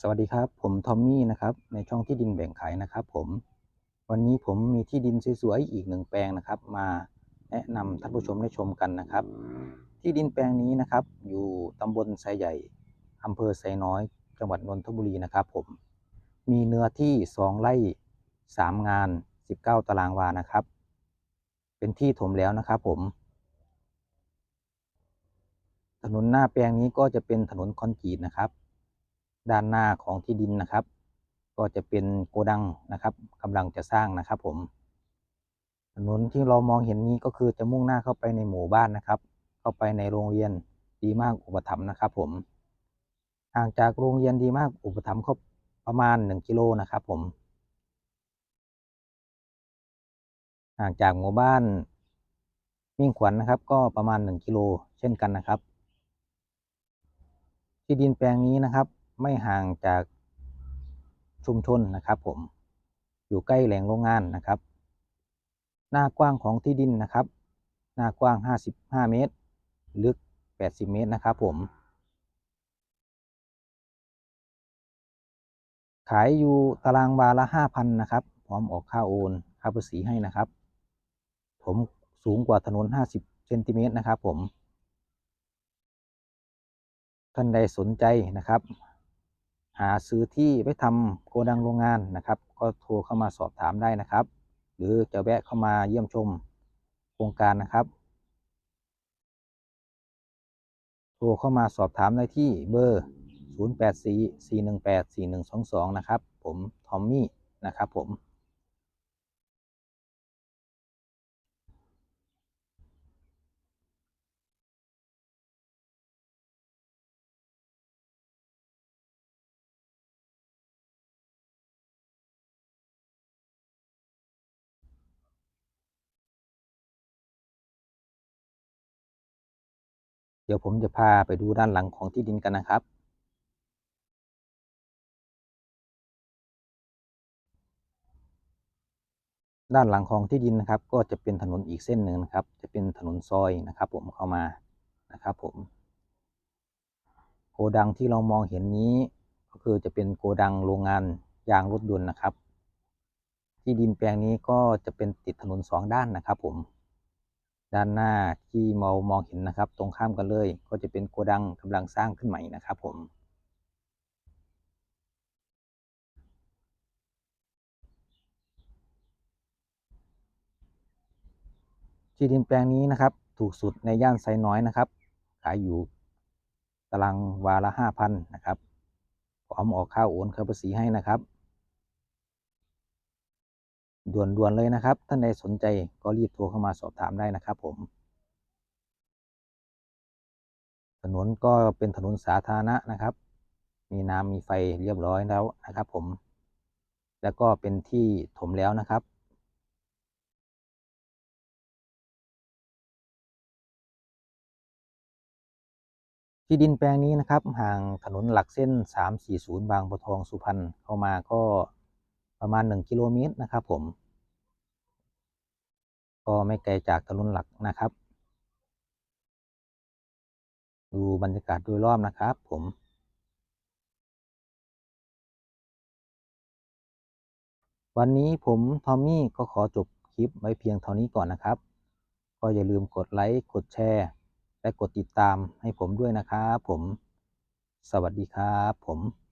สวัสดีครับ ผมทอมมี่นะครับในช่องที่ดินแบ่งขายนะครับ ผมวันนี้ผมมีที่ดินสวยๆอีกหนึ่งแปลงนะครับ มาแนะนำท่านผู้ชมได้ชมกันนะครับ ที่ดินแปลงนี้นะครับ อยู่ตำบลไซใหญ่อำเภอไซน้อย จังหวัดนนทบุรีนะครับ ผมมีเนื้อที่สองไร่สามงานสิบเก้าตารางวานะครับ เป็นที่ถมแล้วนะครับ ผม ถนนหน้าแปลงนี้ก็จะเป็นถนนคอนกรีตนะครับ ด้านหน้าของที่ดินนะครับ ก็จะเป็นโกดังนะครับกำลังจะสร้างนะครับ ผมถนนที่เรามองเห็นนี้ก็คือจะมุ่งหน้าเข้าไปในหมู่บ้านนะครับ เข้าไปในโรงเรียนดีมากอุปถัมภ์นะครับ ผมห่างจากโรงเรียนดีมากอุปถัมภ์เขาประมาณหนึ่งกิโลนะครับ ผมห่างจากหมู่บ้านมิ่งขวัญนะครับ ก็ประมาณหนึ่งกิโลเช่นกันนะครับ ที่ดินแปลงนี้นะครับ ไม่ห่างจากชุมชนนะครับผมอยู่ใกล้แหล่งโรงงานนะครับ หน้ากว้างของที่ดินนะครับ หน้ากว้าง 55 เมตร ลึก 80 เมตรนะครับผม ขายอยู่ตารางวาละ 5,000 นะครับ พร้อมออกค่าโอนค่าภาษีให้นะครับ ผมสูงกว่าถนน 50 เซนติเมตรนะครับผมท่านใดสนใจนะครับ หาซื้อที่ไว้ทำโกดังโรงงานนะครับ ก็โทรเข้ามาสอบถามได้นะครับ หรือจะแวะเข้ามาเยี่ยมชมโครงการนะครับ โทรเข้ามาสอบถามได้ที่เบอร์ 0844184122 นะครับ ผมทอมมี่นะครับผม เดี๋ยวผมจะพาไปดูด้านหลังของที่ดินกันนะครับ ด้านหลังของที่ดินนะครับ ก็จะเป็นถนนอีกเส้นหนึ่งนะครับ จะเป็นถนนซอยนะครับ ผมเข้ามานะครับ ผมโกดังที่เรามองเห็นนี้ก็คือจะเป็นโกดังโรงงานยางรถยนต์นะครับ ที่ดินแปลงนี้ก็จะเป็นติดถนนสองด้านนะครับ ผม ด้านหน้าที่มองมองเห็นนะครับ ตรงข้ามกันเลย ก็จะเป็นโกดังกำลังสร้างขึ้นใหม่นะครับผมที่ดินแปลงนี้นะครับ ถูกสุดในย่านไซน้อยนะครับ ขายอยู่ตารางวาละห้าพันนะครับพร้อมออกค่าโอนค่าภาษีให้นะครับ ด่วนๆเลยนะครับ ท่านใดสนใจก็รีบโทรเข้ามาสอบถามได้นะครับผม ถนนก็เป็นถนนสาธารณะนะครับ มีน้ำมีไฟเรียบร้อยแล้วนะครับผม แล้วก็เป็นที่ถมแล้วนะครับที่ดินแปลงนี้นะครับห่างถนนหลักเส้น 340 บางบัวทองสุพรรณเข้ามาก็ ประมาณ 1 กิโลเมตรนะครับผม ก็ไม่ไกลจากถนนหลักนะครับ ดูบรรยากาศโดยรอบนะครับผมวันนี้ผมทอมมี่ก็ขอจบคลิปไว้เพียงเท่านี้ก่อนนะครับ ก็อย่าลืมกดไลค์กดแชร์ และกดติดตามให้ผมด้วยนะครับผม สวัสดีครับผม